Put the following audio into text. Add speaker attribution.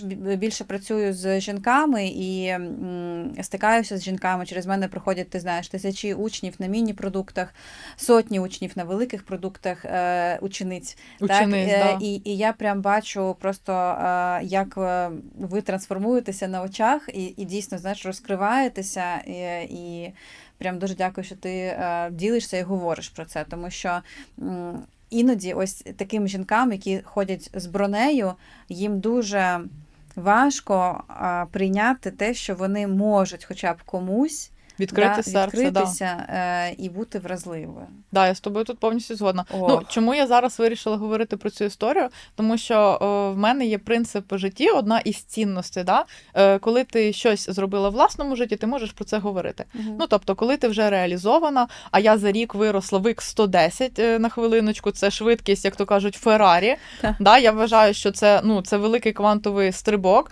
Speaker 1: бі- більше працюю з жінками і стикаюся з жінками. Через мене проходять, ти знаєш, тисячі учнів на міні-продуктах, сотні учнів на великих продуктах, учениць.
Speaker 2: Учениць,
Speaker 1: так, е,
Speaker 2: да.
Speaker 1: і, і я прям бачу просто, е, як е, ви трансформуєтеся на очах і, і дійсно знаєш, розкриваєтеся. І, і прям дуже дякую, що ти ділишся і говориш про це, тому що. Іноді ось таким жінкам, які ходять з бронею, їм дуже важко а, прийняти те, що вони можуть хоча б комусь
Speaker 2: Відкрити
Speaker 1: да,
Speaker 2: серце, да.
Speaker 1: відкритися е, і бути вразливою.
Speaker 2: Да, я з тобою тут повністю згодна. Ну чому я зараз вирішила говорити про цю історію? Тому що о, в мене є принцип в житті, одна із цінностей. Да? Е, коли ти щось зробила в власному житті, ти можеш про це говорити. Ну тобто, коли ти вже реалізована, а я за рік виросла в X110 е, на хвилиночку, це швидкість, як то кажуть, Феррарі. Да, я вважаю, що це ну це великий квантовий стрибок.